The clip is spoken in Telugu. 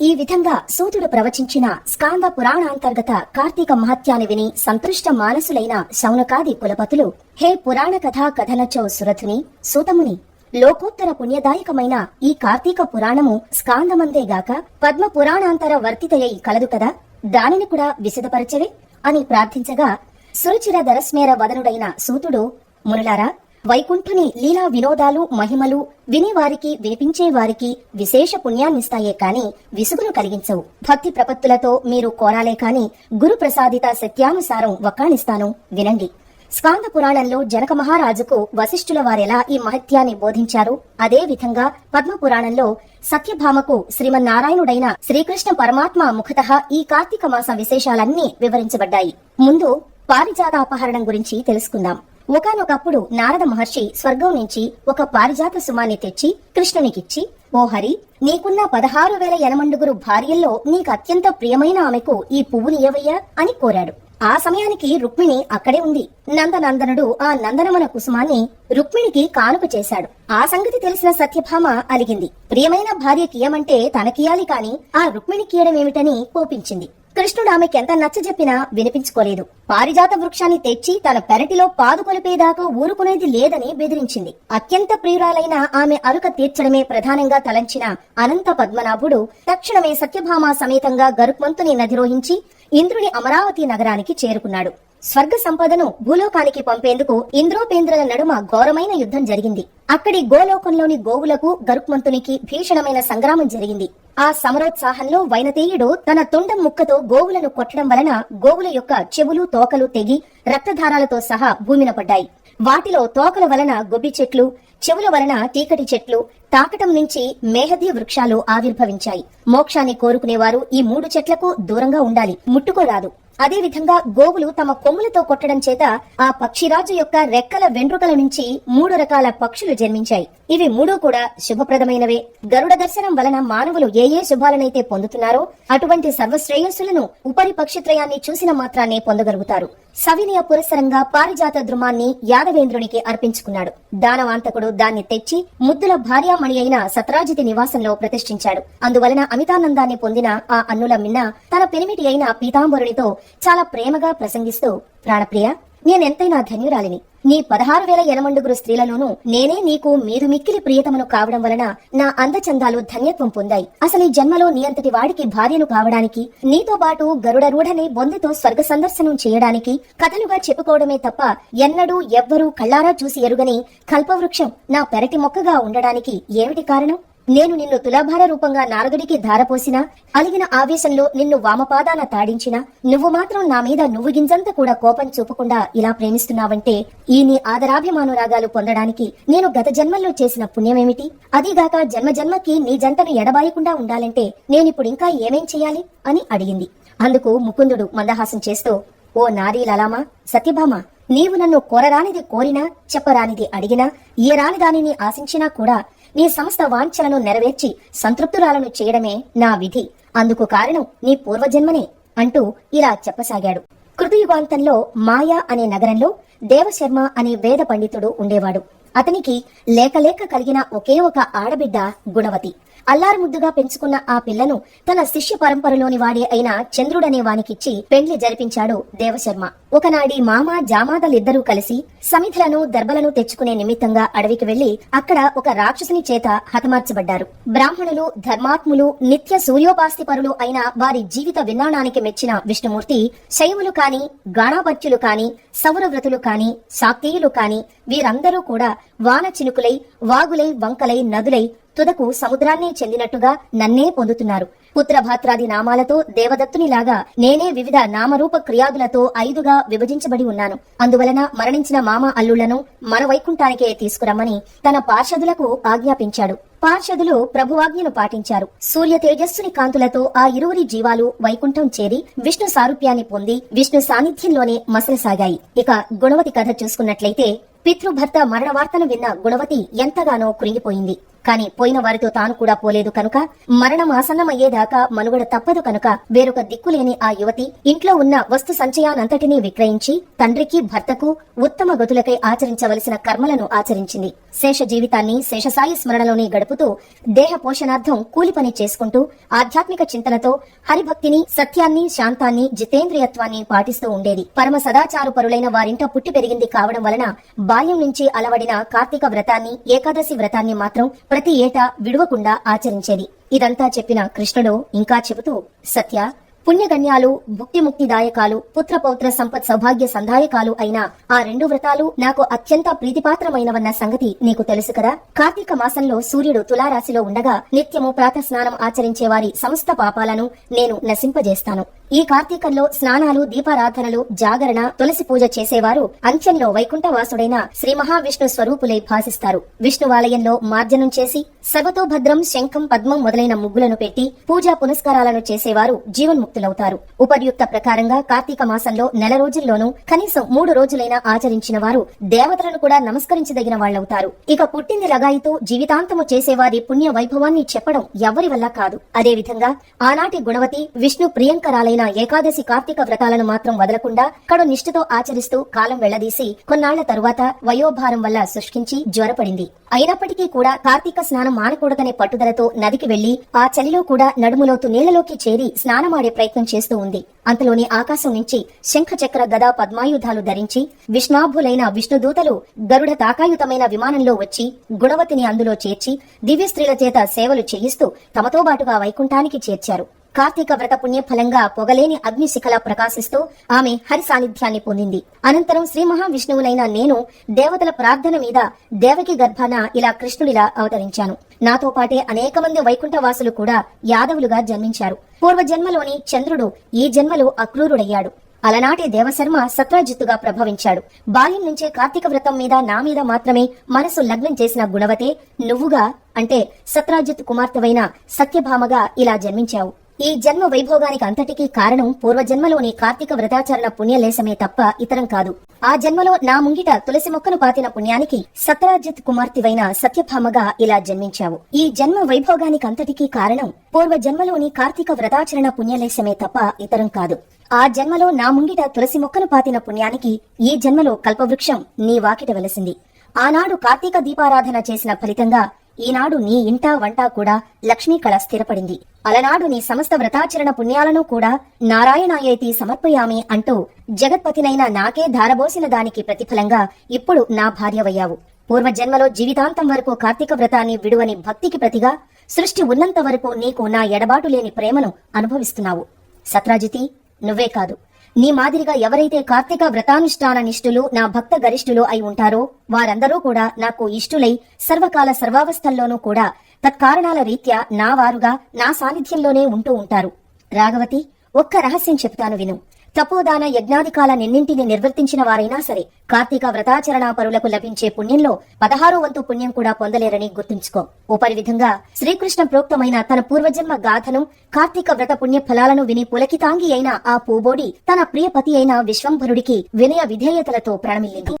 ఈ విధంగా సూతుడు ప్రవచించిన స్కాంద పురాణాంతర్గత కార్తీక మహత్యాన్ని విని సంతృష్ట మానసులైన శౌనకాది కులపతులు హే పురాణ కథా కథనచో సురథుని సూతముని లోకోత్తర పుణ్యదాయకమైన ఈ కార్తీక పురాణము స్కాందమందేగాక పద్మ పురాణాంతర వర్తితయై కలదు కదా? దానిని కూడా విశదపరచవే అని ప్రార్థించగా సురుచిర దరస్మేర వదనుడైన సూతుడు మునులారా వైకుంఠుని లీలా వినోదాలు మహిమలు వినేవారికి వినిపించేవారికి విశేష పుణ్యాన్నిస్తాయే కాని విసుగును కలిగించవు. భక్తి ప్రపత్తులతో మీరు కోరాలే కాని గురు ప్రసాదిత సత్యానుసారం వక్కాణిస్తాను వినండి. స్కాంద పురాణంలో జనక మహారాజుకు వశిష్ఠుల వారెలా ఈ మహత్యాన్ని బోధించారు? అదే విధంగా పద్మ పురాణంలో సత్యభామకు శ్రీమన్నారాయణుడైన శ్రీకృష్ణ పరమాత్మ ముఖత ఈ కార్తీక మాస విశేషాలన్నీ వివరించబడ్డాయి. ముందు పారిజాత అపహరణం గురించి తెలుసుకుందాం. ఒకానొకప్పుడు నారద మహర్షి స్వర్గం నుంచి ఒక పారిజాత సుమాన్ని తెచ్చి కృష్ణునికిచ్చి ఓ హరి నీకున్న పదహారు వేల ఎనమండుగురు భార్యల్లో నీకు అత్యంత ప్రియమైన ఆమెకు ఈ పువ్వునియవయ్యా అని కోరాడు. ఆ సమయానికి రుక్మిణి అక్కడే ఉంది. నందనందనుడు ఆ నందనమన కుసుమాన్ని రుక్మిణికి కానుక చేశాడు. ఆ సంగతి తెలిసిన సత్యభామ అలిగింది. ప్రియమైన భార్యకియమంటే తనకియాలి కాని ఆ రుక్మిణికియడమేమిటని కోపించింది. కృష్ణుడు ఆమెకెంత నచ్చజెప్పినా వినిపించుకోలేదు. పారిజాత వృక్షాన్ని తెచ్చి తన పెరటిలో పాదుకొలిపేదాకా ఊరుకునేది లేదని బెదిరించింది. అత్యంత ప్రియురాలైన ఆమె అరుక తీర్చడమే ప్రధానంగా తలంచిన అనంత పద్మనాభుడు తక్షణమే సత్యభామ సమేతంగా గరుక్మంతుని నధిరోహించి ఇంద్రుని అమరావతి నగరానికి చేరుకున్నాడు. స్వర్గ సంపదను భూలోకానికి పంపేందుకు ఇంద్రోపేంద్రుల నడుమ ఘోరమైన యుద్ధం జరిగింది. అక్కడి గోలోకంలోని గోవులకు గరుక్మంతునికి భీషణమైన సంగ్రామం జరిగింది. ఆ సమరోత్సాహంలో వైనతేయుడు తన తొండం ముక్కతో గోవులను కొట్టడం వలన గోవుల యొక్క చెవులు తోకలు తెగి రక్తధారాలతో సహా భూమిన పడ్డాయి. వాటిలో తోకల వలన గొబ్బి చెట్లు చెవుల వలన తీకటి చెట్లు తాకటం నుంచి మేహదీ వృక్షాలు ఆవిర్భవించాయి. మోక్షాన్ని కోరుకునేవారు ఈ మూడు చెట్లకు దూరంగా ఉండాలి. ముట్టుకోరాదు. అదే విధంగా గోవులు తమ కొమ్ములతో కొట్టడం చేత ఆ పక్షిరాజు యొక్క రెక్కల వెంట్రుకల నుంచి మూడు రకాల పక్షులు జన్మించాయి. ఇవి మూడు కూడా శుభప్రదమైనవే. గరుడ దర్శనం వలన మానవులు ఏ ఏ శుభాలనైతే పొందుతున్నారో అటువంటి సర్వశ్రేయస్సులను ఉపరి పక్షిత్రయాన్ని చూసిన మాత్రాన్నే పొందగలుగుతారు. సవినయ పురస్సరంగా పారిజాత ద్రుమాన్ని యాదవేంద్రునికి అర్పించుకున్నాడు. దానవాంతకుడు దాన్ని తెచ్చి ముద్దుల భార్యామణి అయిన సత్రాజితి నివాసంలో ప్రతిష్ఠించాడు. అందువలన అమితానందాన్ని పొందిన ఆ అన్నుల మిన్న తన పెనిమిటి అయిన పీతాంబరునితో చాలా ప్రేమగా ప్రసంగిస్తూ ప్రాణప్రియ నేనెంతైనా ధన్యురాలిని. నీ పదహారు వేల ఎనమండుగురు స్త్రీలలోనూ నేనే నీకు మీరు మిక్కిలి ప్రియతమను కావడం వలన నా అందచందాలు ధన్యత్వం పొందాయి. అసలు ఈ జన్మలో నీ అంతటి వాడికి భార్యను కావడానికి నీతో పాటు గరుడ రూఢని బొందెతో స్వర్గ సందర్శనం చేయడానికి కథలుగా చెప్పుకోవడమే తప్ప ఎన్నడూ ఎవ్వరూ కళ్ళారా చూసి ఎరుగని కల్పవృక్షం నా పెరటి మొక్కగా ఉండడానికి ఏమిటి కారణం? నేను నిన్ను తులాభార రూపంగా నారదుడికి ధారపోసినా అలిగిన ఆవేశంలో నిన్ను వామపాదాన తాడించినా నువ్వు మాత్రం నా మీద నువ్వు గింజంత కూడా కోపం చూపకుండా ఇలా ప్రేమిస్తున్నావంటే ఈ నీ ఆదరాభిమానురాగాలు పొందడానికి నేను గత జన్మల్లో చేసిన పుణ్యమేమిటి? అదీగాక జన్మ జన్మకి నీ జంటను ఎడబాయకుండా ఉండాలంటే నేనిప్పుడు ఇంకా ఏమేం చెయ్యాలి అని అడిగింది. అందుకు ముకుందుడు మందహాసం చేస్తూ ఓ నారీ లలామా సత్యభామ నీవు నన్ను కోరరానిది కోరినా చెప్పరానిది అడిగినా ఏ రాని దానిని ఆశించినా కూడా నీ సంస్థ వాంఛలను నెరవేర్చి సంతృప్తురాలను చేయడమే నా విధి. అందుకు కారణం నీ పూర్వజన్మనే అంటూ ఇలా చెప్పసాగాడు. కృతయుగాంతంలో మాయా అనే నగరంలో దేవశర్మ అనే వేద పండితుడు ఉండేవాడు. అతనికి లేకలేక కలిగిన ఒకే ఒక ఆడబిడ్డ గుణవతి. అల్లారు ముద్దుగా పెంచుకున్న ఆ పిల్లను తన శిష్య పరంపరలోని వాడే అయిన చంద్రుడనే వానికిచ్చి పెండ్లి జరిపించాడు దేవశర్మ. ఒకనాడి మామ జామాదలిద్దరూ కలిసి సమిధులను దర్భలను తెచ్చుకునే నిమిత్తంగా అడవికి వెళ్ళి అక్కడ ఒక రాక్షసుని చేత హతమార్చబడ్డారు. బ్రాహ్మణులు ధర్మాత్ములు నిత్య సూర్యోపాస్తి పరులు అయిన వారి జీవిత విన్నాణానికి మెచ్చిన విష్ణుమూర్తి శైవులు కాని గాణాపత్యులు కాని సౌరవ్రతులు కాని శాక్తేయులు కాని వీరందరూ కూడా వాన చినుకులై వాగులై వంకలై నదులై తుదకు సముద్రాన్నే చెందినట్టుగా నన్నే పొందుతున్నారు. పుత్రభాత్రాది నామాలతో దేవదత్తునిలాగా నేనే వివిధ నామరూప క్రియాదులతో ఐదుగా విభజించబడి ఉన్నాను. అందువలన మరణించిన మామ అల్లుళ్ళను మన వైకుంఠానికే తీసుకురమ్మని తన పార్షదులకు ఆజ్ఞాపించాడు. పార్షదులు ప్రభువాజ్ఞను పాటించారు. సూర్య తేజస్సుని కాంతులతో ఆ ఇరువురి జీవాలు వైకుంఠం చేరి విష్ణు సారూప్యాన్ని పొంది విష్ణు సాన్నిధ్యంలోనే మసలసాగాయి. ఇక గుణవతి కథ చూసుకున్నట్లయితే పితృభర్త మరణ వార్తను విన్న గుణవతి ఎంతగానో కృంగిపోయింది. కాని పోయిన వారితో తాను కూడా పోలేదు కనుక మరణం ఆసన్నమయ్యేదాకా మనుగడ తప్పదు కనుక వేరొక దిక్కులేని ఆ యువతి ఇంట్లో ఉన్న వస్తు సంచయానంతటినీ విక్రయించి తండ్రికి భర్తకు ఉత్తమ గతులకై ఆచరించవలసిన కర్మలను ఆచరించింది. శేష జీవితాన్ని శేషసాయి స్మరణలోనే గడుపుతూ దేహ పోషణార్థం కూలిపని చేసుకుంటూ ఆధ్యాత్మిక చింతనతో హరిభక్తిని సత్యాన్ని శాంతాన్ని జితేంద్రియత్వాన్ని పాటిస్తూ ఉండేది. పరమ సదాచారు పరులైన వారింట పుట్టి పెరిగింది కావడం వలన బాల్యం నుంచి అలవడిన కార్తీక వ్రతాన్ని ఏకాదశి వ్రతాన్ని మాత్రం ప్రతి ఏటా విడువకుండా ఆచరించేది. ఇదంతా చెప్పిన కృష్ణుడు ఇంకా చెబుతూ సత్య పుణ్యగణ్యాలు భుక్తి ముక్తిదాయకాలు పుత్ర పౌత్ర సంపత్ సౌభాగ్య సంధాయకాలు అయిన ఆ రెండు వ్రతాలు నాకు అత్యంత ప్రీతిపాత్రమైనవన్న సంగతి నీకు తెలుసు కదా? కార్తీక మాసంలో సూర్యుడు తులారాశిలో ఉండగా నిత్యము ప్రాత స్నానం ఆచరించే వారి సమస్త పాపాలను నేను నశింపజేస్తాను. ఈ కార్తీకంలో స్నానాలు దీపారాధనలు జాగరణ తులసి పూజ చేసేవారు అంచెంలో వైకుంఠవాసుడైన శ్రీ మహావిష్ణు స్వరూపులై భాసిస్తారు. విష్ణువాలయంలో మార్జనం చేసి సర్వతోభద్రం శంఖం పద్మం మొదలైన ముగ్గులను పెట్టి పూజా పునస్కారాలను చేసేవారు జీవన్ముక్తులవుతారు. ఉపర్యుక్త ప్రకారంగా కార్తీక మాసంలో నెల రోజుల్లోనూ కనీసం మూడు రోజులైనా ఆచరించిన వారు దేవతలను కూడా నమస్కరించదగిన వాళ్ళవుతారు ఇక పుట్టింది లగాయితో జీవితాంతము చేసేవారి పుణ్య వైభవాన్ని చెప్పడం ఎవరి వల్ల కాదు. అదేవిధంగా ఆనాటి గుణవతి విష్ణు ప్రియంకరాలైన ఏకాదశి కార్తీక వ్రతాలను మాత్రం వదలకుండా కడు నిష్ఠతో ఆచరిస్తూ కాలం వెళ్ళదీసి కొన్నాళ్ళ తరువాత వయోభారం వల్ల శుష్కించి జ్వరపడింది. అయినప్పటికీ కూడా కార్తీక స్నానం మానకూడదనే పట్టుదలతో నదికి వెళ్ళి ఆ చలిలో కూడా నడుములోతు నీళ్ళలోకి చేరి స్నానమాడే ప్రయత్నం చేస్తూ ఉంది. అంతలోని ఆకాశం నుంచి శంఖ చక్ర గదా పద్మాయుధాలు ధరించి విష్ణాభులైన విష్ణుదూతలు గరుడ తాకాయుతమైన విమానంలో వచ్చి గుణవతిని అందులో చేర్చి దివ్య స్త్రీల చేత సేవలు చేయిస్తూ తమతో బాటుగా వైకుంఠానికి చేర్చారు. కార్తీక వ్రత పుణ్య ఫలంగా పొగలేని అగ్నిశిఖల ప్రకాశిస్తూ ఆమె హరి సాన్నిధ్యాన్ని పొందింది. అనంతరం శ్రీ మహావిష్ణువులైన నేను దేవతల ప్రార్థన మీద దేవకి గర్భాన ఇలా కృష్ణుడిలా అవతరించాను. నాతో పాటే అనేక మంది వైకుంఠవాసులు కూడా యాదవులుగా జన్మించారు. పూర్వ జన్మలోని చంద్రుడు ఈ జన్మలో అక్రూరుడయ్యాడు. అలనాటి దేవశర్మ సత్రాజిత్తుగా ప్రభవించాడు. బాల్యం నుంచే కార్తీక వ్రతం మీద నా మీద మాత్రమే మనసు లగ్నం చేసిన గుణవతే నువ్వుగా అంటే సత్రాజిత్ కుమార్తెవైన సత్యభామగా ఇలా జన్మించావు. ఈ జన్మ వైభోగానికి అంతటికీ కారణం పూర్వజన్మలోని కార్తీక వ్రతాచరణ పుణ్యలేశమే తప్ప ఇతరం కాదు. ఆ జన్మలో నా ముంగిట తులసి మొక్కను పాతిన పుణ్యానికి సత్రాజిత్ కుమార్తెవైన సత్యభామగా ఇలా జన్మించావు. ఈ జన్మ వైభోగానికి అంతటికీ కారణం పూర్వజన్మలోని కార్తీక వ్రతాచరణ పుణ్యలేశమే తప్ప ఇతరం కాదు. ఆ జన్మలో నా ముంగిట తులసి మొక్కను పాతిన పుణ్యానికి ఈ జన్మలో కల్పవృక్షం నీ వాకిట వెలసింది. ఆనాడు కార్తీక దీపారాధన చేసిన ఫలితంగా ఈనాడు నీ ఇంటా వంట కూడా లక్ష్మీ కళ స్థిరపడింది. అలనాడు నీ సమస్త వ్రతాచరణ పుణ్యాలను కూడా నారాయణాయేతి సమర్పయామి అంటూ జగత్పతినైన నాకే ధారబోసిన దానికి ప్రతిఫలంగా ఇప్పుడు నా భార్యవయ్యావు. పూర్వజన్మలో జీవితాంతం వరకు కార్తీక వ్రతాన్ని విడువని భక్తికి ప్రతిగా సృష్టి ఉన్నంత వరకు నీకు నా ఎడబాటు లేని ప్రేమను అనుభవిస్తున్నావు. సత్రాజితి నువ్వే కాదు. నీ మాదిరిగా ఎవరైతే కార్తీక వ్రతానుష్ఠాన నిష్ఠులు నా భక్త గరిష్ఠులు అయి ఉంటారో వారందరూ కూడా నాకు ఇష్టులై సర్వకాల సర్వావస్థల్లోనూ కూడా తత్కారణాల రీత్యా నా వారుగా నా సాన్నిధ్యంలోనే ఉంటూ ఉంటారు. రాఘవతి ఒక్క రహస్యం చెప్తాను విను. తపోదాన యజ్ఞాధికాల నిన్నింటిని నిర్వర్తించిన వారైనా సరే కార్తీక వ్రతాచరణ పరులకు లభించే పుణ్యంలో పదహారో వంతు పుణ్యం కూడా పొందలేరని గుర్తుంచుకో. ఉపరి విధంగా శ్రీకృష్ణ ప్రోక్తమైన తన పూర్వజన్మ గాథను కార్తీక వ్రత పుణ్య ఫలాలను విని పులకితాంగి అయిన ఆ పూబోడి తన ప్రియపతి అయిన విశ్వంభరుడికి వినయ విధేయతలతో ప్రణమిల్లింది.